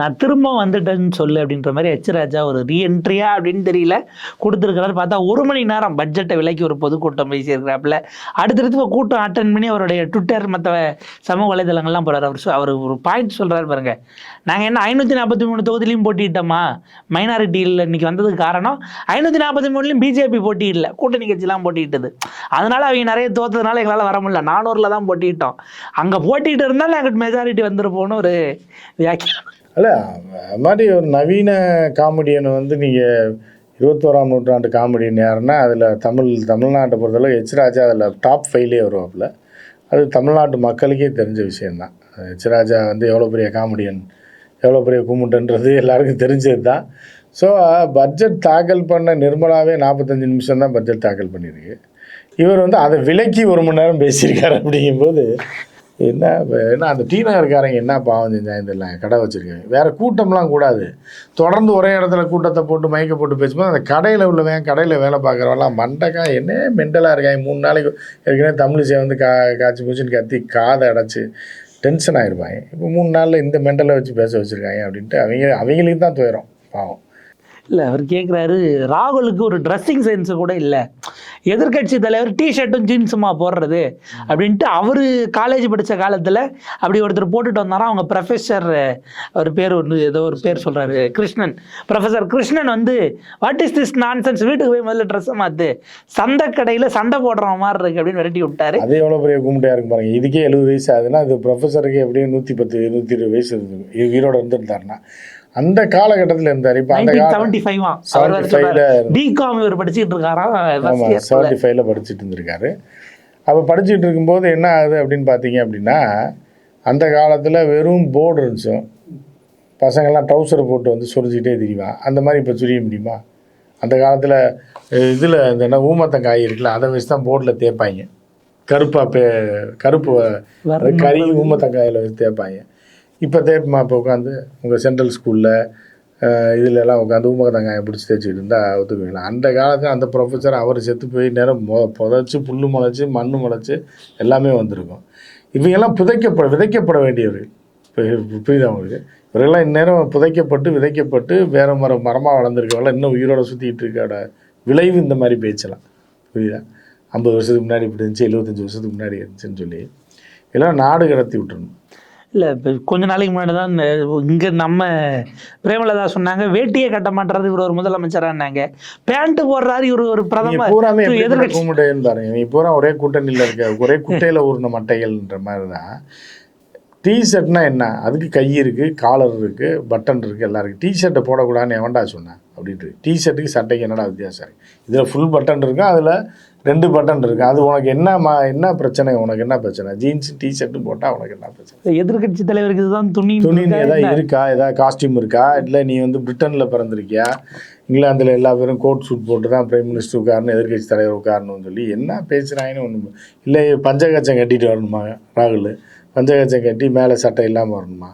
நான் திரும்ப வந்துட்டேன்னு சொல்லு அப்படின்ற மாதிரி எச் ராஜா ஒரு ரீஎன்ட்ரியா அப்படின்னு தெரியல. கொடுத்துருக்கிறாரு. பார்த்தா ஒரு மணி நேரம் பட்ஜெட்டை விலைக்கு ஒரு பொதுக்கூட்டம் பேசியிருக்கிறாப்புல. அடுத்தடுத்து கூட்டம் அட்டன் பண்ணி அவருடைய ட்விட்டர் மற்ற சமூக வலைதளங்கள்லாம் போகிறார் அவர் அவர் ஒரு பாயிண்ட் சொல்கிறாரு பாருங்க. நாங்கள் என்ன ஐநூற்றி நாற்பத்தி மூணு தொகுதியிலையும் போட்டிட்டோமா மைனாரிட்டியில் இன்னைக்கு வந்ததுக்கு காரணம் ஐநூற்றி நாற்பத்தி மூணுலையும் பிஜேபி போட்டியிடல. கூட்டணி கட்சிலாம் போட்டிட்டது அதனால் அவங்க நிறைய தோத்ததுனால எங்களால் வர முடியல. நானூறில் தான் போட்டிட்டோம் அங்கே போட்டிட்டு இருந்தாலும் எங்களுக்கு மெஜாரிட்டி வந்துருப்போன்னு ஒரு வியாக்கியம் இல்லை மாதிரி ஒரு நவீன காமெடியனை வந்து நீங்கள் இருபத்தோராம் நூற்றாண்டு காமெடியன் யாருன்னா அதில் தமிழ் தமிழ்நாட்டை பொறுத்தளவு எச் ராஜா அதில் டாப் ஃபைவ்லேயே வருவாப்புல. அது தமிழ்நாட்டு மக்களுக்கே தெரிஞ்ச விஷயந்தான் எச் ராஜா வந்து எவ்வளோ பெரிய காமெடியன் எவ்வளோ பெரிய கும்பிட்டுன்றது எல்லாருக்கும் தெரிஞ்சது தான் ஸோ பட்ஜெட் தாக்கல் பண்ண நிர்மலாவே நாற்பத்தஞ்சு நிமிஷம் தான் பட்ஜெட் தாக்கல் பண்ணியிருக்கு. இவர் வந்து அதை விலக்கி ஒரு மணி நேரம் பேசியிருக்காரு அப்படிங்கும்போது என்ன இப்போ என்ன அந்த டி நகர்காரங்க என்ன பாவம் செஞ்சாங்க தெரியல கடை வச்சுருக்காங்க. வேறு கூட்டம்லாம் கூடாது. தொடர்ந்து ஒரே இடத்துல கூட்டத்தை போட்டு மயக்க போட்டு பேசும்போது அந்த கடையில் உள்ளவன் கடையில் வேலை பார்க்குறவெல்லாம் மண்டக்கா என்ன மெண்டலாக இருக்காங்க. மூணு நாளைக்கு ஏற்கனவே தமிழிசை வந்து கா காய்ச்சி பூச்சின்னு கத்தி காதை அடைச்சி டென்ஷன் ஆகிருப்பாங்க இப்போ மூணு நாளில் இந்த மெண்டலை வச்சு பேச வச்சுருக்காங்க அப்படின்ட்டு அவங்க அவங்களுக்கு தான் துயரம் பாவம். இல்லை அவர் கேட்குறாரு ராகுலுக்கு ஒரு ட்ரெஸ்ஸிங் சென்ஸ் கூட இல்லை. எதிர்க்கட்சி தலைவர் டிஷர்ட்டும் ஜீன்ஸுமா போடுறது அப்படின்ட்டு அவர் காலேஜ் படித்த காலத்தில் அப்படி ஒருத்தர் போட்டுட்டு வந்தாரா அவங்க ப்ரொஃபஸர் அவர் பேர் ஒன்று ஏதோ ஒரு பேர் சொல்கிறாரு கிருஷ்ணன். ப்ரொஃபஸர் கிருஷ்ணன் வந்து what is this nonsense வீட்டுக்கு போய் முதல்ல ட்ரெஸ்ஸை மாற்று சந்தை கடையில் சண்டை போடுற மாதிரி இருக்கு அப்படின்னு விரட்டி விட்டார். அது எவ்வளோ பெரிய கும்பிட்டையாக இருக்கும் பாருங்க. இதுக்கே எழுபது வயசு ஆகுதுன்னா அது ப்ரொஃபஸருக்கு எப்படியும் நூற்றி பத்து நூற்றி இருபது வயசு இருக்கு. ஈரோடு இருந்திருந்தாருன்னா. அந்த காலகட்டத்தில் இருந்தார். இப்போ அந்த செவன்டி ஃபைவ் பிகாம் இவர் படிச்சுட்டு இருக்காராம். செவன்டி ஃபைவ்ல படிச்சுட்டு இருந்திருக்காரு. அப்போ படிச்சுட்டு இருக்கும்போது என்ன ஆகுது அப்படின்னு பார்த்தீங்க அப்படின்னா அந்த காலத்தில் வெறும் போர்டு இருந்துச்சு. பசங்கள்லாம் ட்ரௌசர் போட்டு வந்து சொரிஞ்சிக்கிட்டே திரிவான் அந்த மாதிரி இப்போ சுரிய முடியுமா? அந்த காலத்தில் இதில் இந்த என்ன ஊமத்தங்காய் இருக்குல்ல அதை வச்சு தான் போர்டில் தேய்ப்பாங்க. கருப்பாக பே கருப்பு கறி ஊமத்தங்காயில் வச்சு தேய்ப்பாங்க. இப்போ தேய்ப்புமா இப்போ உட்காந்து? உங்கள் சென்ட்ரல் ஸ்கூலில் இதுல எல்லாம் உட்காந்து ஊமத்தங்காயை பிடிச்சி தேய்ச்சிக்கிட்டு இருந்தால் ஒத்துக்குவீங்களா? அந்த காலத்தில் அந்த ப்ரொஃபஸர் அவர் செத்து போய் நேரம் மொ புதைச்சி புல் முளைச்சி மண் முளைச்சி எல்லாமே வந்திருக்கும். இவங்கெல்லாம் புதைக்கப்பட விதைக்கப்பட வேண்டியவர்கள். இப்போ புரியுதா அவங்களுக்கு இவரெல்லாம் இந்நேரம் புதைக்கப்பட்டு விதைக்கப்பட்டு வேற மரம் மரமாக வளர்ந்துருக்கவெல்லாம் இன்னும் உயிரோட சுற்றிக்கிட்டு இருக்கோட விளைவு இந்த மாதிரி பேச்சலாம் புரியுதா? ஐம்பது வருஷத்துக்கு முன்னாடி இப்படி இருந்துச்சு எழுபத்தஞ்சி வருஷத்துக்கு முன்னாடி இருந்துச்சுன்னு சொல்லி. எல்லாம் நாடு கடத்தி விட்டுருணும் இல்லை இப்போ கொஞ்ச நாளைக்கு முன்னாடி தான் இந்த இங்கே நம்ம பிரேமலதா சொன்னாங்க வேட்டியே கட்ட மாட்டாரு இவர் ஒரு முதலமைச்சரானாங்க பேண்ட் போடுறாரு இவர் ஒரு பிரதமர். பூராமே கும்பிட்டேன்னு பாருங்க. நீ பூரா ஒரே கூட்டணியில் இருக்க ஒரே குட்டையில் ஊர்ன மட்டைகள்ன்ற மாதிரி தான் டீ ஷர்ட்னா என்ன? அதுக்கு கை இருக்குது காலர் இருக்குது பட்டன் இருக்குது எல்லாம் இருக்குது டீ ஷர்ட்டை போடக்கூடாதுன்னு எவன்டா சொன்னான் அப்படின்ட்டு. டீ ஷர்ட்டுக்கு சட்டைக்கு என்னடா வித்தியாசம் இருக்குது இதில் ஃபுல் பட்டன் இருக்கும் அதில் ரெண்டு பட்டன் இருக்குது அது உனக்கு என்ன மா என்ன பிரச்சனை? உனக்கு என்ன பிரச்சனை? ஜீன்ஸ் டீ ஷர்ட்டு போட்டால் உனக்கு என்ன பிரச்சனை? எதிர்க்கட்சி தலைவருக்கு இதுதான் துணி துணின்னு ஏதாவது இருக்கா? ஏதாவது காஸ்டியூம் இருக்கா? இல்லை நீ வந்து பிரிட்டனில் பிறந்திருக்கியா? இங்கிலாந்தில் எல்லா பேரும் கோட் சூட் போட்டு தான் பிரைம் மினிஸ்டர் உட்காரணும் எதிர்க்கட்சி தலைவர் உட்காரணும்னு சொல்லி என்ன பேசுகிறாங்கன்னு ஒன்று இல்லை. பஞ்சகச்சம் கட்டிட்டு வரணுமா ராகுல்? பஞ்சகச்சம் கட்டி மேலே சட்டை இல்லாமல் வரணுமா?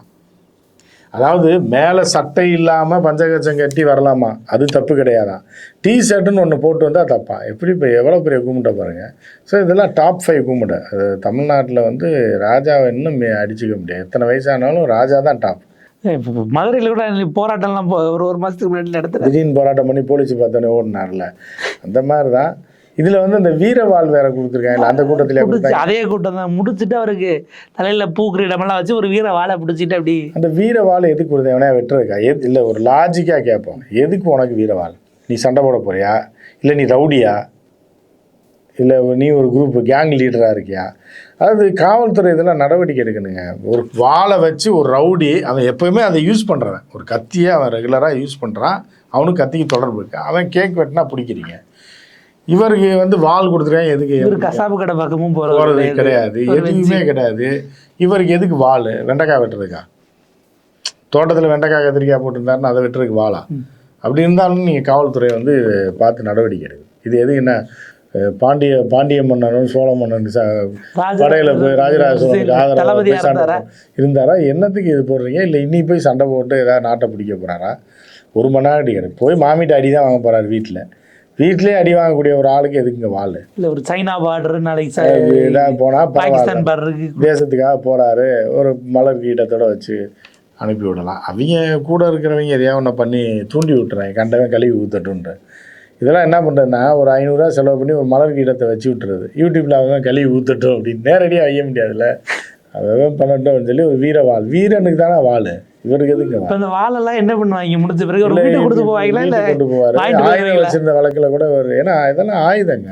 அதாவது மேலே சட்டை இல்லாமல் பஞ்சகச்சம் கட்டி வரலாமா? அது தப்பு கிடையாதான் டீ ஷர்ட்டுன்னு ஒன்று போட்டு வந்தால் தப்பா? எப்படி இப்போ எவ்வளோ பெரிய கும்பிட்ட பாருங்கள் ஸோ இதெல்லாம் டாப் ஃபைவ் கும்பிட்ட அது தமிழ்நாட்டில் வந்து ராஜாவை இன்னும் அடிச்சுக்க முடியாது. எத்தனை வயசானாலும் ராஜா தான் டாப் மதுரையில் கூட போராட்டம்லாம் ஒரு ஒரு மாதத்துக்கு முன்னாடி நடத்துகிறேன் திடீர்னு போராட்டம் பண்ணி போலீஸ் பார்த்தோன்னே ஓடினார்ல. அந்த மாதிரி தான் இதில் வந்து இந்த வீரவாள் வேற கொடுத்துருக்காங்க. அந்த கூட்டத்தில் அதே கூட்டம் தான். முடிச்சுட்டு அவருக்கு தலையில் பூ கிரீடமெல்லாம் வச்சு ஒரு வீர வாழை பிடிச்சிட்டு அப்படி. அந்த வீரவாள் எதுக்கு கொடுத்த எவனையா வெட்டுறதுக்கா? எது இல்லை ஒரு லாஜிக்காக கேட்போம். எதுக்கு உனக்கு வீரவாள் நீ சண்டை போட போறியா? இல்லை நீ ரவுடியா? இல்லை நீ ஒரு குரூப் கேங் லீடராக இருக்கியா? அதாவது காவல்துறை இதெல்லாம் நடவடிக்கை எடுக்கணுங்க. ஒரு வாளை வச்சு ஒரு ரவுடி அவன் எப்போவுமே அதை யூஸ் பண்ணுறவன் ஒரு கத்தியை அவன் ரெகுலராக யூஸ் பண்ணுறான் அவனுக்கு கத்திக்கு தொடர்பு இருக்கு. அவன் கேக் வெட்டினா பிடிக்கிறீங்க. இவருக்கு வந்து வாள் கொடுத்துருக்காங்க எதுக்கு இவர் கசாப்பு கடை பக்கமும் போகிறது கிடையாது. எதுவுமே கிடையாது. இவருக்கு எதுக்கு வாள் வெண்டைக்காய் வெட்டுறதுக்கா? தோட்டத்தில் வெண்டைக்காய் கத்திரிக்காய் போட்டிருந்தாருன்னா அதை வெட்டுறதுக்கு வாளா அப்படி இருந்தாலும் நீங்கள் காவல்துறை வந்து பார்த்து நடவடிக்கை எடுக்கும் இது எது என்ன பாண்டிய பாண்டிய மன்னனும் சோழ மன்னன் படையில் போய் ராஜராஜ சோழனுக்கு போய் சண்டை இருந்தாரா? என்னத்துக்கு இது போடுறீங்க? இல்லை இன்னி போய் சண்டை போட்டு ஏதாவது நாட்டை பிடிக்க போகிறாரா ஒரு மணி நேரம் அடிக்கிறார் போய் மாமிட்ட அடி தான் வாங்க போகிறாரு வீட்டில் வீட்டிலே அடி வாங்கக்கூடிய ஒரு ஆளுக்கு எதுக்குங்க வாழ் இல்ல ஒரு சைனா பார்டர் நாளைக்கு போனால் பாகிஸ்தான் பார்டருக்கு தேசத்துக்காக போறாரு. ஒரு மலர் கீட்டத்தோட வச்சு அனுப்பி விடலாம். அவங்க கூட இருக்கிறவங்க எதையா ஒன்று பண்ணி தூண்டி விட்டுறாங்க கண்டவன் கழுவி ஊத்தட்டுன்ற இதெல்லாம் என்ன பண்ணுறதுன்னா ஒரு ஐநூறுரூவா செலவு பண்ணி ஒரு மலர் கீட்டத்தை வச்சு விட்டுறது. யூடியூப்பில் அவன் கழுவி ஊத்தட்டும் அப்படின்னு. நேரடியாக ஐய முடியாதுல்ல. அவன் பண்ணட்டும் சொல்லி ஒரு வீரவாள் வீரனுக்கு தானே வாள். இவருக்கு எதுக்கு இப்ப வாள் இந்த வாழெல்லாம் என்ன பண்ணுவாங்க? முடிஞ்ச பிறகு ஒரு வீட்டு கொடுத்து போவாங்களா? இல்ல கொண்டு போவாரு. ஆயுதம்? வச்சிருந்த வழக்கில் கூட ஒரு ஏன்னா இதெல்லாம் ஆயுதங்க.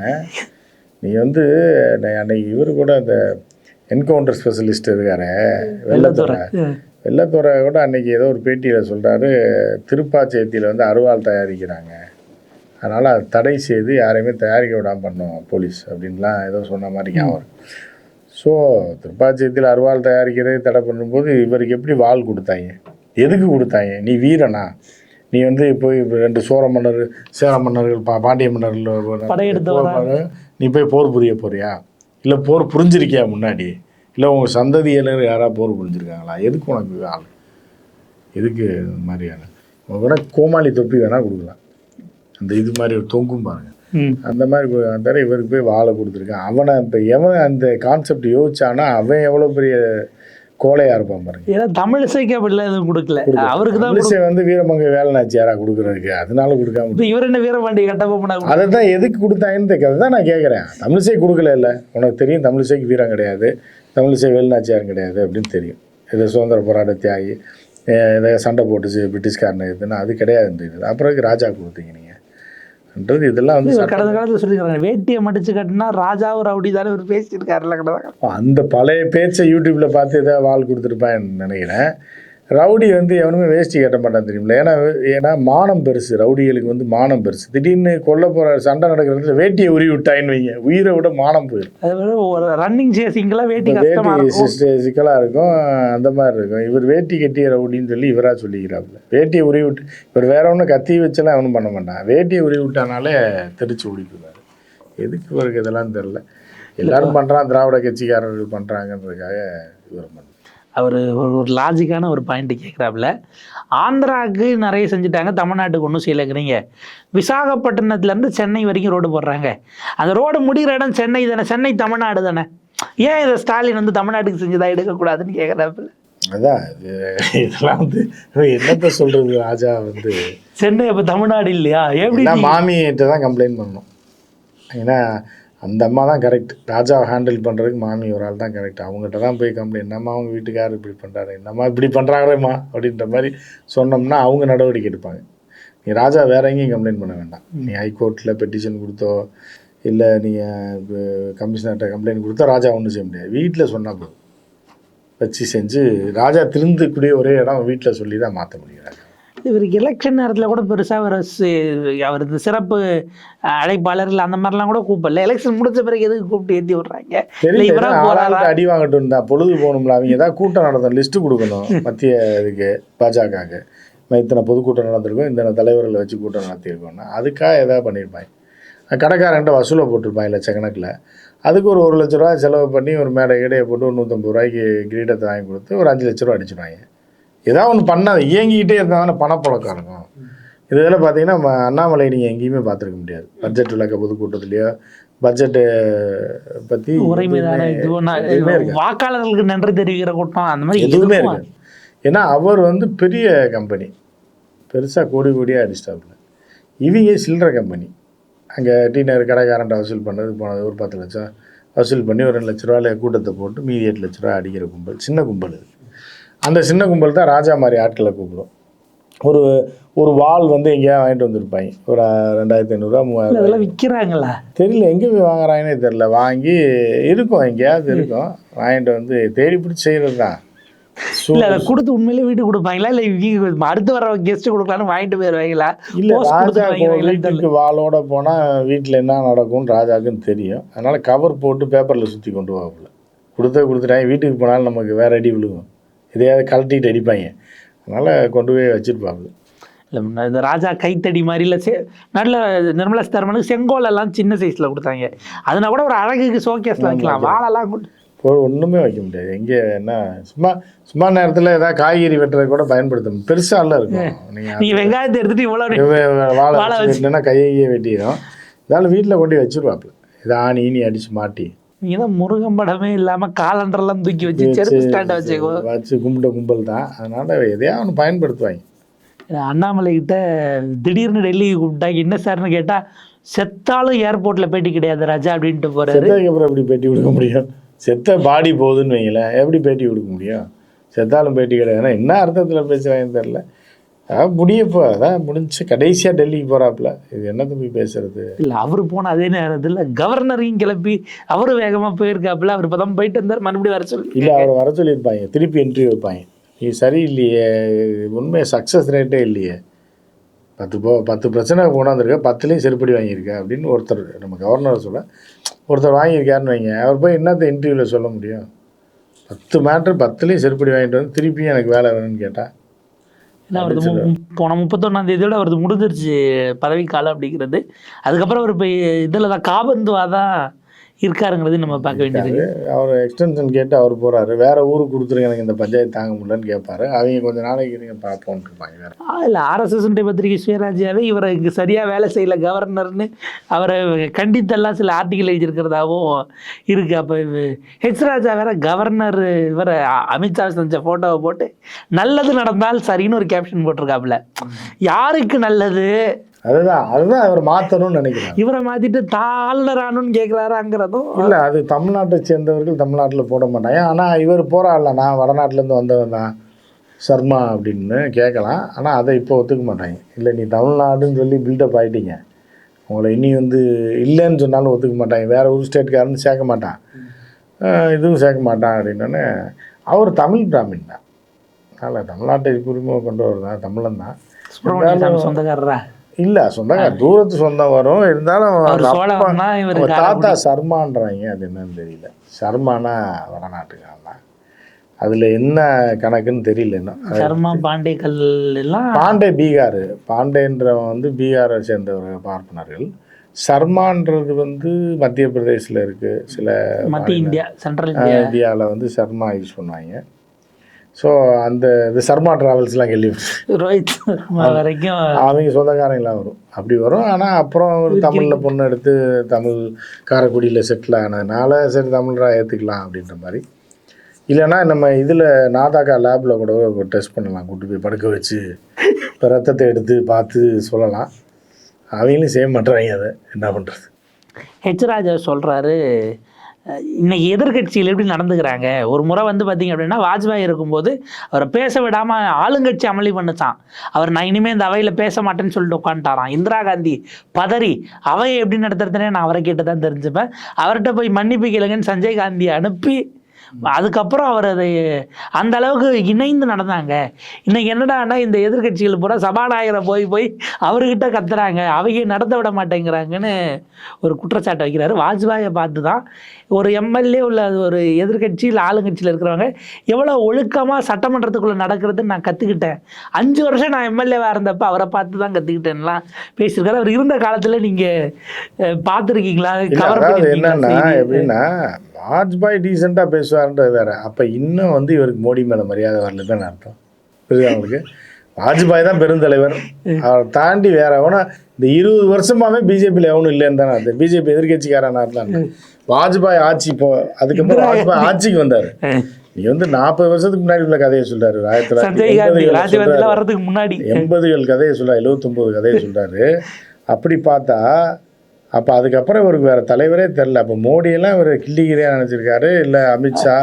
நீ வந்து அன்னைக்கு இவரு கூட அந்த என்கவுண்டர் ஸ்பெஷலிஸ்ட் இருக்காரு வெள்ளத்தோரை. வெள்ளத்தோரை. கூட அன்னைக்கு ஏதோ ஒரு பேட்டியில் சொல்றாரு திருப்பாச்சேத்தியில் வந்து அருவாள் தயாரிக்கிறாங்க. அதனால் அதை தடை செய்து யாரையுமே தயாரிக்க விடாம பண்ணோம் போலீஸ் அப்படின்லாம் ஏதோ சொன்ன மாதிரி ஞாபகம் ஸோ திருப்பாச்சேத்தியில் அருவாள் தயாரிக்கிறதை தடை பண்ணும்போது இவருக்கு எப்படி வாள் கொடுத்தாங்க? எதுக்கு கொடுத்தாங்க? நீ வீரனா? நீ வந்து போய் இப்ப ரெண்டு சோழ மன்னர் சேர மன்னர்கள் பா பாண்டிய மன்னர்கள். நீ போய் போர் புரிய போறியா? இல்லை போர் புரிஞ்சிருக்கியா முன்னாடி? இல்லை உங்கள் சந்ததியினர் யாராவது போர் புரிஞ்சிருக்காங்களா? எதுக்கு உனக்கு ஆள் எதுக்கு இந்த மாதிரியான? உனக்கு வேணா கோமாளி தொப்பி வேணால் கொடுக்கலாம். அந்த இது மாதிரி ஒரு தொங்கும் பாருங்க. ம். அந்த மாதிரி மாதிரி இவருக்கு போய் வாழை கொடுத்துருக்கான். அவனை இப்போ எவன் அந்த கான்செப்ட் யோசிச்சானா அவன் எவ்வளோ பெரிய கோழையா இருப்பான் பாருங்க. ஏன்னா தமிழிசைக்கு அப்படிலாம் எதுவும் கொடுக்கல. அவருக்கு தான் தமிழிசை வந்து வீரமங்க வேலை நாச்சியாரா கொடுக்குறதுக்கு. அதனால கொடுக்காம இப்ப இவர் என்ன வீரபாண்டி கட்டப்ப அதை தான் எதுக்கு கொடுத்தாங்கன்னு தெரியல தான் நான் கேட்குறேன் தமிழிசை கொடுக்கல இல்லை. உனக்கு தெரியும் தமிழிசைக்கு வீரம் கிடையாது. தமிழிசை வேலுநாச்சியாரும் கிடையாது அப்படின்னு தெரியும். இது சுதந்திர போராட்ட தியாகி இதை சண்டை போட்டுச்சு பிரிட்டிஷ்காரனை இதுன்னு அது கிடையாதுன்றது அப்புறம் ராஜா கொடுத்தீங்க நீங்கன்றது இதெல்லாம் வந்து கடந்த காலத்துல சொல்லியிருக்காங்க வேட்டியை மடிச்சு கட்டினா ராஜாவும் ரவுடி தானே இவர் பேசியிருக்காருல்ல கடந்த அந்த பழைய பேச்சை யூடியூப்ல பார்த்து ஏதாவது வால் கொடுத்துருப்பான்னு நினைக்கிறேன். ரவுடி வந்து எவனுமே வேஷ்டி கட்ட மாட்டான் தெரியுமில்ல. ஏன்னா ஏன்னா மானம் பெருசு. ரவுடிகளுக்கு வந்து மானம் பெருசு. திடீர்னு கொல்ல போகிற சண்டை நடக்கிற இடத்துல வேட்டியை உருவி விட்டாயின்னு வைங்க. உயிரை விட மானம் போயிடும் ரன்னிங் சேசிங்கெல்லாம் வேட்டி வேட்டி இருக்கும். சிஸ்ட- சிக்கலா இருக்கும். அந்த மாதிரி இருக்கும். இவர் வேட்டி கட்டிய ரவுடின்னு சொல்லி இவரா சொல்லிக்கிறாப்புல. வேட்டியை உருவி விட்டு இவர் வேற ஒன்றும் கத்தி வச்செல்லாம் அவனும் பண்ண மாட்டான். வேட்டியை உருவி விட்டானாலே தெரிச்சு ஓடிக்குவார். எதுக்கு இவருக்கு இதெல்லாம் தெரில எல்லாரும் பண்ணுறான் திராவிட கட்சிக்காரர்கள் பண்ணுறாங்கன்றதுக்காக இவர் பண்ண அவர் ஒரு லாஜிக்கான ஒரு பாயிண்ட் கேட்குறாப்புல ஆந்திராவுக்கு நிறைய செஞ்சுட்டாங்க தமிழ்நாட்டுக்கு ஒன்றும் செய்யலைங்கிறீங்க. விசாகப்பட்டினத்துலேருந்து சென்னை வரைக்கும் ரோடு போடுறாங்க. அந்த ரோடு முடிகிற இடம் சென்னை தானே சென்னை தமிழ்நாடு தானே. ஏன் இதை ஸ்டாலின் வந்து தமிழ்நாட்டுக்கு செஞ்சதா எடுக்கக்கூடாதுன்னு கேட்குறாப்புல அதான் இது இதெல்லாம் வந்து என்னத்த சொல்றது ராஜா வந்து? சென்னை அப்போ தமிழ்நாடு இல்லையா? எப்படி மாமிகிட்ட தான் கம்ப்ளைண்ட் பண்ணணும். ஏன்னா அந்த அம்மா தான் கரெக்ட் ராஜாவை ஹேண்டில் பண்ணுறதுக்கு மாமி ஒரு ஆள் தான் கரெக்ட் அவங்ககிட்ட தான் போய் கம்ப்ளைண்ட் என்னம்மா அவங்க வீட்டுக்காரர் இப்படி பண்ணுறாரு என்னம்மா இப்படி பண்ணுறாங்களேம்மா அப்படின்ற மாதிரி சொன்னோம்னா அவங்க நடவடிக்கை எடுப்பாங்க. நீ ராஜா வேற எங்கேயும் கம்ப்ளைண்ட் பண்ண வேண்டாம். நீ ஹைகோர்ட்டில் பெட்டிஷன் கொடுத்தோ இல்லை நீங்கள் கமிஷனர்கிட்ட கம்ப்ளைண்ட் கொடுத்தோ ராஜா ஒன்றும் செய்ய முடியாது. வீட்டில் சொன்னால் போதும். வச்சு செஞ்சு ராஜா திருந்தக்கூடிய ஒரே இடம் வீட்டில் சொல்லி தான் மாற்ற முடிகிறாங்க இவருக்கு எலெக்ஷன் நேரத்தில் கூட பெருசாக அவர் அவர் இந்த சிறப்பு அழைப்பாளர்கள் அந்த மாதிரிலாம் கூட கூப்பிடல. எலெக்ஷன் முடிச்ச பிறகு எதுக்கு கூப்பிட்டு ஏற்றி விடுறாங்க? இவரா அடி வாங்கட்டும் தான் பொழுது போகணும்ல அவங்க ஏதாவது கூட்டம் நடத்தும் லிஸ்ட்டு கொடுக்கணும் மத்திய இதுக்கு பாஜகவுக்கு. இத்தனை பொதுக்கூட்டம் நடந்திருக்கும் இந்த தலைவர்களை வச்சு கூட்டம் நடத்தியிருக்கோம்னா அதுக்காக ஏதாவது பண்ணியிருப்பாங்க. கடைக்காரன்ட்ட வசூலை போட்டிருப்பாங்க லட்சக்கணக்கில் அதுக்கு ஒரு ஒரு லட்ச ரூபா செலவு பண்ணி ஒரு மேடை இடையை போட்டு ஒரு நூற்றம்பது ரூபாய்க்கு கிரீடத்தை வாங்கி கொடுத்து ஒரு அஞ்சு லட்ச ரூபா அடிச்சிடுவாங்க ஏதாவது ஒன்று பண்ணாது இயங்கிக்கிட்டே இருந்தால் தானே பணப்புழக்கம் இருக்கும். இதில் பார்த்தீங்கன்னா அண்ணாமலை நீங்கள் எங்கேயுமே பார்த்துருக்க முடியாது. பட்ஜெட் விளக்க பொதுக்கூட்டத்துலேயோ பட்ஜெட்டு பற்றி. வாக்காளர்களுக்கு நன்றி தெரிவிக்கிற கூட்டம் அந்த மாதிரி எதுவுமே இருக்காது. ஏன்னா அவர் வந்து பெரிய கம்பெனி பெருசாக கோடி கோடியாக அடிச்சிட்டாப்புல இவங்க சில்லற கம்பெனி அங்கே டீ நகர் கடைக்காரன்ட்ட வசூல் பண்ணது போனது ஒரு பத்து லட்சம். வசூல் பண்ணி ஒரு ரெண்டு லட்ச ரூபாயில கூட்டத்தை போட்டு மீதி எட்டு லட்ச ரூபா அடிக்கிற கும்பல் சின்ன கும்பல் இது அந்த சின்ன கும்பல் தான் ராஜா மாதிரி ஆட்களை கூப்பிடும். ஒரு ஒரு வால் வந்து எங்கேயா வாங்கிட்டு வந்திருப்பாங்க. ஒரு ரெண்டாயிரத்தி ஐநூறுரூவா மூவாயிரம் இதெல்லாம் விற்கிறாங்களா தெரியல எங்கே போய் வாங்குறாங்கன்னே தெரில வாங்கி இருக்கும் எங்கேயாவது இருக்கும். வாங்கிட்டு வந்து தேடி பிடிச்சி செய்கிறது தான். இல்ல அதை கொடுத்து உண்மையிலே வீட்டுக்கு கொடுப்பாங்களா? இல்ல அடுத்து வர கெஸ்ட் கொடுக்கலான்னு வாங்கிட்டு போயிருவாங்களா? இல்ல ராஜா தெரியல. வீட்டுக்கு வாளோட போனா வீட்டில் என்ன நடக்கும்னு ராஜாக்குன்னு தெரியும். அதனால கவர் போட்டு பேப்பர்ல சுத்தி கொண்டு போகல கொடுத்தா கொடுத்துட்டாங்க வீட்டுக்கு போனாலும் நமக்கு வேற அடி விழுகும். இதையாவது கழட்டிட்டு அடிப்பாங்க. அதனால கொண்டு போய் வச்சிருப்பாங்க. இல்ல இந்த ராஜா கைத்தடி மாதிரி இல்ல செ- நல்ல நிர்மலா சீதாராமனுக்கு செங்கோல் எல்லாம் சின்ன சைஸ்ல கொடுத்தாங்க. அதனா கூட ஒரு அழகுக்கு ஷோகேஸ்ல வைக்கலாம். வாழெல்லாம் கொண்டு ஒண்ணுமே வைக்க முடியாது. எங்கே என்ன சும்மா சும்மா நேரத்துல ஏதாவது காய்கறி வெட்டுறது கூட பயன்படுத்த பெருசால இருக்கும். நீங்க நீங்க வெங்காயத்தை எடுத்துட்டு இவ்வளவு வாழை வாழை வச்சு வெட்டினா கையே வெட்டிடும். இருந்தாலும் வீட்டில் கொண்டு வச்சிருவாப்புல இதை ஆணி ஈனி அடித்து மாட்டி. நீங்க தான் முருகன் படமே இல்லாம காலண்டர்லாம் தூக்கி வச்சு செருப்பு ஸ்டாண்டை வச்சுக்கோ. வச்சு கும்பிட்ட கும்பல் தான். அதனால் எதையா ஒன்று பயன்படுத்துவாங்க. அண்ணாமலை கிட்ட திடீர்னு டெல்லிக்கு கூப்பிட்டாங்க என்ன சார்னு கேட்டா செத்தாலும் ஏர்போர்ட்ல பேட்டி கிடையாது ராஜா அப்படின்ட்டு போறாரு. அப்புறம் எப்படி பேட்டி கொடுக்க முடியும்? செத்த பாடி போகுதுன்னு வைங்களேன். எப்படி பேட்டி கொடுக்க முடியும்? செத்தாலும் பேட்டி கிடையாதுன்னா என்ன அர்த்தத்தில் பேசுகிறாங்கன்னு தெரில முடியப்போ அதான் முடிஞ்சு கடைசியாக டெல்லிக்கு போகிறாப்புல இது என்னத்தை போய் பேசுறது? இல்ல அவரு போன அதே நேரத்துல கவர்னரையும் கிளப்பி அவரு வேகமா போயிருக்காப்புல. அவர் இப்பதான் போயிட்டு வந்தார் மறுபடியும் வர சொல்லி இல்லை அவரை வர சொல்லியிருப்பாங்க. திருப்பி இன்டர்வியூ வைப்பாங்க. நீ சரியில்லையே உண்மை சக்ஸஸ் ரேட்டே இல்லையே. பத்து போ பத்து பிரச்சனை கொண்டாந்துருக்க பத்துலேயும் செருப்படி வாங்கியிருக்க அப்படின்னு ஒருத்தர் நம்ம கவர்னர் சொல்ல ஒருத்தர் வாங்கியிருக்காருன்னு வைங்க. அவர் போய் என்னத்த இன்டர்வியூவில் சொல்ல முடியும்? பத்து மேட்ரு பத்துலேயும் செருப்படி வாங்கிட்டு வந்து திருப்பியும் எனக்கு வேலை வேணும்னு கேட்டால் ஏன்னா அவரது போன முப்பத்தொன்னாம் தேதியோட அவரது முடிஞ்சிருச்சு பதவி காலம் அப்படிங்கிறது. அதுக்கப்புறம் அவர் இப்போ இதில் தான் காபந்துவா தான் இருக்காருங்கிறது நம்ம பார்க்க வேண்டியது அவர் எக்ஸ்டென்ஷன் கேட்டு அவர் போகிறாரு வேறு ஊருக்கு கொடுத்துருங்க எனக்கு இந்த பஞ்சாயத்து தாங்க முடியலன்னு கேட்பாரு. அவங்க கொஞ்ச நாளைக்கு நீங்கள் பார்ப்போன்ட்டு இருப்பாங்க வேறு. இல்லை ஆர்எஸ்எஸ் பத்திரிகை சுயராஜ்யாவே இவரை இங்கே சரியாக வேலை செய்யல கவர்னர்னு அவரை கண்டித்தெல்லாம் சில ஆர்டிகல் எழுதியிருக்கிறதாவும் இருக்கு. அப்போ ஹெச் ராஜா வேற கவர்னர் இவர அமித்ஷா செஞ்ச ஃபோட்டோவை போட்டு நல்லது நடந்தால் சரின்னு ஒரு கேப்ஷன் போட்டிருக்காப்புல. யாருக்கு நல்லது? அதுதான் அதுதான் அவர் மாற்றணும்னு நினைக்கிறாங்க இவரை மாத்திட்டு தாழ்னர் ஆனுன்னு கேட்குறாராங்கிறதும் இல்லை அது தமிழ்நாட்டை சேர்ந்தவர்கள் தமிழ்நாட்டில் போட மாட்டாங்க. ஆனால் இவர் போகிறாள்ல நான் வடநாட்டிலேருந்து வந்தவன் தான். சர்மா அப்படின்னு கேட்கலாம். ஆனால் அதை இப்போ ஒத்துக்க மாட்டாங்க. இல்லை நீ தமிழ்நாடுன்னு சொல்லி பில்டப் ஆகிட்டீங்க உங்களை இனி வந்து இல்லைன்னு சொன்னாலும் ஒத்துக்க மாட்டாங்க. வேறு ஒரு ஸ்டேட்காரன்னு சேர்க்க மாட்டான். இதுவும் சேர்க்க மாட்டான் அப்படின்னோடனே அவர் தமிழ் பிராமின் தான். அதனால் தமிழ்நாட்டை உரிமை கொண்டு வரதான் தமிழன் தான் சொந்தக்காரரா? இல்லை சொந்தக்கார தூரத்து சொந்தம் வரும். இருந்தாலும் தாத்தா சர்மான்றாங்க. அது என்னன்னு தெரியல. சர்மானா வடநாட்டுக்காரன்? தான் அதில் என்ன கணக்குன்னு தெரியல இன்னும். சர்மா பாண்டேக்கல் எல்லாம் பாண்டே பீகார். பாண்டேன்றவன் வந்து பீகாரை சேர்ந்தவர்கள் பார்ப்பனர்கள். சர்மான்றது வந்து மத்திய பிரதேசில் இருக்குது சில மத்திய இந்தியா சென்ட்ரல் இந்தியா. இந்தியாவில் வந்து சர்மா யூஸ் பண்ணுவாங்க. ஸோ அந்த இது சர்மா ட்ராவல்ஸ்லாம் கேள்விப்பட்டு ரோஹித் வரைக்கும் அவங்க சொந்தக்காரங்களாம் வரும். அப்படி வரும். ஆனால் அப்புறம் ஒரு தமிழில் பொண்ணு எடுத்து தமிழ் காரைக்குடியில் செட்டில் ஆனதுனால சரி தமிழரா ஏற்றுக்கலாம் அப்படின்ற மாதிரி. இல்லைன்னா நம்ம இதில் நாதாக்கா லேபில் கூட டெஸ்ட் பண்ணலாம். கூட்டு போய் படுக்க வச்சு இப்போ ரத்தத்தை எடுத்து பார்த்து சொல்லலாம். அவங்களும் செய்ய மாட்டுறாங்க அதை. என்ன பண்ணுறது ஹெச் ராஜா சொல்கிறாரு இன்னைக்கு எதிர்கட்சியில் எப்படி நடந்துக்கிறாங்க? ஒரு முறை வந்து பார்த்தீங்க அப்படின்னா வாஜ்பாய் இருக்கும்போது அவரை பேச விடாமல் ஆளுங்கட்சி அமளி பண்ணுச்சான். அவர் நான் இனிமேல் இந்த அவையில் பேச மாட்டேன்னு சொல்லிட்டு உட்காந்துட்டாராம். இந்திரா காந்தி பதறி அவையை எப்படி நடத்துறதுனே நான் அவரை கேட்டு தான் தெரிஞ்சுப்பேன். அவர்கிட்ட போய் மன்னிப்பு கேளுங்கன்னு சஞ்சய் காந்தியை அனுப்பி அதுக்கப்புறம் அவர் அதை அந்த அளவுக்கு இணைந்து நடந்தாங்க. இன்னைக்கு என்னடான்னா இந்த எதிர்க்கட்சிகள் பூரா சபாநாயகரை போய் போய் அவர்கிட்ட கத்துறாங்க. அவங்க நடத்த விட மாட்டேங்கிறாங்கன்னு ஒரு குற்றச்சாட்டை வைக்கிறாரு. வாஜ்பாயை பார்த்து தான் ஒரு எம்எல்ஏ உள்ள ஒரு எதிர்க்கட்சியில் ஆளுங்கட்சியில் இருக்கிறவங்க எவ்வளோ ஒழுக்கமாக சட்டமன்றத்துக்குள்ளே நடக்கிறதுன்னு நான் கற்றுக்கிட்டேன் அஞ்சு வருஷம் நான் எம்எல்ஏவாக இருந்தப்ப அவரை பார்த்து தான் கற்றுக்கிட்டேன்லாம் பேசியிருக்காரு. அவர் இருந்த காலத்தில் நீங்கள் பார்த்துருக்கீங்களா? கவர் என்னன்னா எப்படின்னா வாஜ்பாய் டீசெண்டாக பேசுவார்ன்றது வேற. அப்போ இன்னும் வந்து இவருக்கு மோடி மேலே மரியாதை வரல தான் அர்த்தம். புரியுதா உங்களுக்கு? வாஜ்பாய் தான் பெருந்தலைவர். அவரை தாண்டி வேற எவனா இந்த இருபது வருஷமாவே பிஜேபியில் எவனும் இல்லைன்னு தானே அர்த்தம். பிஜேபி எதிர்கட்சிக்காரனா இருந்தான் வாஜ்பாய் ஆட்சி இப்போ அதுக்கப்புறம் வாஜ்பாய் ஆட்சிக்கு வந்தார். நீ வந்து நாற்பது வருஷத்துக்கு முன்னாடி உள்ள கதையை சொல்றாரு. ஆயிரத்தி தொள்ளாயிரத்தி எண்பதுகள் கதையை சொல்ல எழுபத்தொம்போது கதையை சொல்றாரு. அப்படி பார்த்தா அப்போ அதுக்கப்புறம் இவருக்கு வேற தலைவரே தெரில அப்போ மோடியெல்லாம் இவர் கிள்ளிகிரியா நினச்சிருக்காரு. இல்லை அமித்ஷா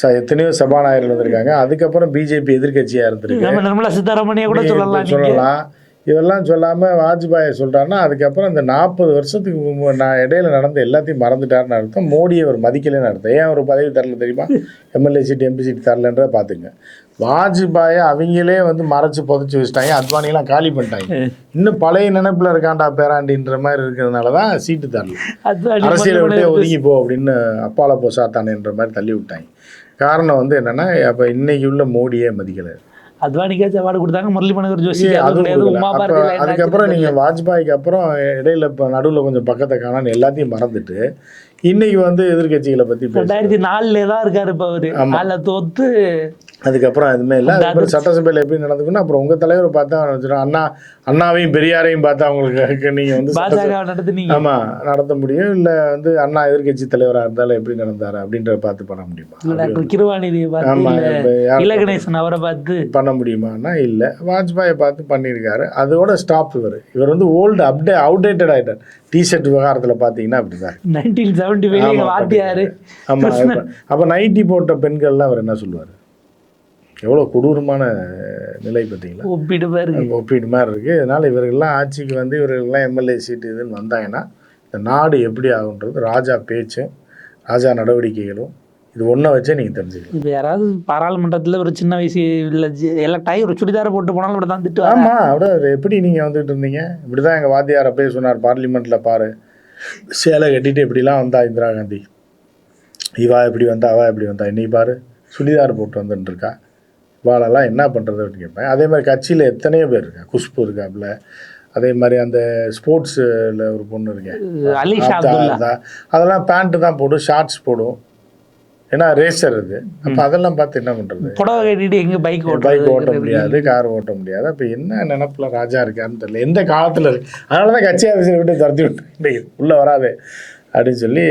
ச எத்தனையோ சபாநாயகர்கள் வந்திருக்காங்க. அதுக்கப்புறம் பிஜேபி எதிர்க்கட்சியாக இருந்திருக்கு. நிர்மலா கூட சொல்லலாம் சொல்லலாம். இதெல்லாம் சொல்லாமல் வாஜ்பாயை சொல்கிறாருன்னா அதுக்கப்புறம் இந்த நாற்பது வருஷத்துக்கு நான் இடையில நடந்த எல்லாத்தையும் மறந்துட்டாருன்னு அர்த்தம். மோடியை அவர் மதிக்கலைன்னு அர்த்தம். ஏன் ஒரு பதவி தரல தெரியுமா? எம்எல்ஏ சீட் எம்பி சீட் தரலன்றத பார்த்துங்க வாஜ்பாயை அவங்களே வந்து மறைச்சு புதைச்சி வச்சுட்டாங்க. அத்வானியெல்லாம் காலி பண்ணிட்டாங்க. இன்னும் பழைய நினைப்பில் இருக்காண்டா பேராண்டின்ற மாதிரி இருக்கிறதுனால தான் சீட்டு தரல. அரசியலை விட்டே ஒதுங்கி போ அப்படின்னு அப்பால போ சாத்தானேன்ற மாதிரி தள்ளி விட்டாங்க. காரணம் வந்து என்னன்னா அப்போ இன்னைக்கு உள்ள மோடியே மதிக்கலை. அத்வானிக்காச்சும் அவார்டு கொடுத்தாங்க முரளி மனோகர் ஜோஷி அதுக்கப்புறம் ஆச்சு. நீங்க வாஜ்பாய்க்கு அப்புறம் இடையில இப்போ நடுவில் கொஞ்சம் பக்கத்தை காணான்னு எல்லாத்தையும் மறந்துட்டு இன்னைக்கு வந்து எதிர்க்கட்சிகளை பற்றி பேச ரெண்டாயிரத்தி நாலுல தான் இருக்காரு இப்ப அவரு. நாலுல தோத்து அதுக்கப்புறம் எதுவுமே இல்லை. அதுக்கப்புறம் சட்டசபையில் எப்படி நடந்துக்கணும் அப்புறம் உங்கள் தலைவரை பார்த்தா அண்ணா அண்ணாவையும் பெரியாரையும் பார்த்தா அவங்களுக்கு நீங்கள் வந்து நடத்துனீங்க. ஆமா நடத்த முடியும். இல்லை வந்து அண்ணா எதிர்க்கட்சி தலைவராக இருந்தாலும் எப்படி நடந்தாரு அப்படின்றத பார்த்து பண்ண முடியுமா? இலகணேசன் அவரை பார்த்து. பண்ண முடியுமான்னா இல்லை. வாஜ்பாயை பார்த்து பண்ணியிருக்காரு. அதோட ஸ்டாப் இவர். இவர் வந்து ஓல்டு அப்டே அவுடேட்டட் ஆகிட்டார் டிஷர்ட் விவகாரத்தில் பார்த்தீங்கன்னா அப்படிதான். நைன்டீன் ஃபைவ் ஆமா, வாத்தியாரு. ஆமாம் அப்போ நைட்டி போட்ட பெண்கள்லாம் அவர் என்ன சொல்லுவார்? எவ்வளோ கொடூரமான நிலை பார்த்தீங்களா? ஒப்பிடு பாரு ஒப்பீடு மாதிரி இருக்குது இதனால் இவர்கள்லாம் ஆட்சிக்கு வந்து இவர்கள்லாம் எம்எல்ஏ சீட்டு இதுன்னு வந்தாங்கன்னா இந்த நாடு எப்படி ஆகுன்றது ராஜா பேச்சும் ராஜா நடவடிக்கைகளும் இது ஒன்றை வச்சே நீங்கள் தெரிஞ்சுக்கலாம். இப்ப யாராவது பாராளுமன்றத்துல ஒரு சின்ன வயசு இல்ல எலக்ட் ஆகி ஒரு சுடிதாரை போட்டு போனாலும் இப்படி தான் திட்டு ஆமாம் அப்படியே எப்படி நீங்கள் வந்துட்டு இருந்தீங்க? இப்படி தான் எங்கள் வாத்தியார் அப்பயே சொன்னார் பார்லிமெண்ட்டில் பாரு. சேலை கட்டிட்டு இப்படிலாம் வந்தா இந்திரா காந்தி? இவா இப்படி வந்தா அவா இப்படி வந்தா? இன்னைக்கு பாரு சுடிதார் போட்டு வந்துட்டு இருக்கா இவாளெல்லாம் என்ன பண்ணுறது அப்படின்னு கேட்பேன். அதே மாதிரி கட்சியில் எத்தனையோ பேர் இருக்கா? குஷ்பு இருக்காப்புல. அதே மாதிரி அந்த ஸ்போர்ட்ஸில் ஒரு பொண்ணு இருக்கேன். அதெல்லாம் பேண்ட்டு தான் போடும் ஷார்ட்ஸ் போடும். ஏன்னா ரேசர் அது அப்போ அதெல்லாம் பார்த்து என்ன பண்ணுறது புடவை கட்டிட்டு எங்க பைக் பைக் ஓட்ட முடியாது கார் ஓட்ட முடியாது. அப்போ என்ன நினப்புல ராஜா இருக்காருன்னு தெரியல. எந்த காலத்தில் இருக்கு? அதனால தான் கட்சி ஆஃபீஸரை விட்டு துரத்தி விட்டு உள்ளே வராது. அப்படின்னு சொல்லி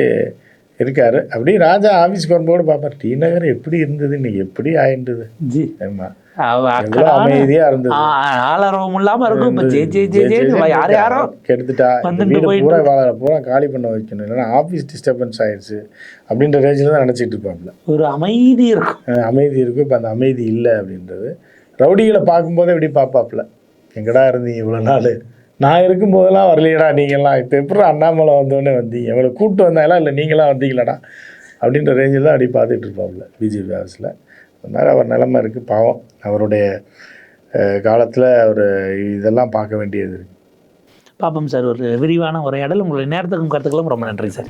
இருக்காரு. அப்படி ராஜா ஆஃபீஸ்க்கு வரும்போது பார்ப்பார் டி நகர் எப்படி இருந்தது? இன்னைக்கு எப்படி ஆயின்றது? ஜி. ஆமா. அவ எவ்வளோ அக்கடான அமைதியாக இருந்தது. ஆ, ஆளரவம் இல்லாம இருக்கும் இப்ப ஜே ஜே ஜே ஜே யார் யாரோ கெடுத்துட்டா. வீடு பூரா வாழ பூரா காலி பண்ண வைக்கணும். இல்லைன்னா ஆஃபீஸ் டிஸ்டர்பன்ஸ் ஆயிடுச்சு. அப்படின்ற ரேஞ்சில் தான் நினச்சிட்டு இருப்பாப்புல ஒரு அமைதி இருக்கும். அமைதி இருக்கும். இப்போ அந்த அமைதி இல்லை அப்படின்றது. ரவுடிகளை பார்க்கும்போதே இப்படி பார்ப்பாப்புல எங்கடா இருந்தீங்க இவ்வளோ நாள்? நான் இருக்கும்போதெல்லாம் வரலையடா நீங்கள்லாம். இப்போ எப்படி அண்ணாமலை வந்தோடனே வந்தீங்க? எங்களை கூப்பிட்டு வந்தாங்களா? இல்லை நீங்களாம் வந்தீங்களாடா? அப்படின்ற ரேஞ்சில் தான் அப்படி பார்த்துட்டு இருப்பாப்புல பிஜேபி ஆஃபீஸில் அந்த மாதிரி அவர் நிலமை இருக்குது பாவம். அவருடைய காலத்தில் அவர் இதெல்லாம் பார்க்க வேண்டியது இருக்குது பாப்போம் சார். ஒரு விரிவான உரையாடல். உங்களுடைய நேரத்துக்கும் கருத்துக்களும் ரொம்ப நன்றி சார்.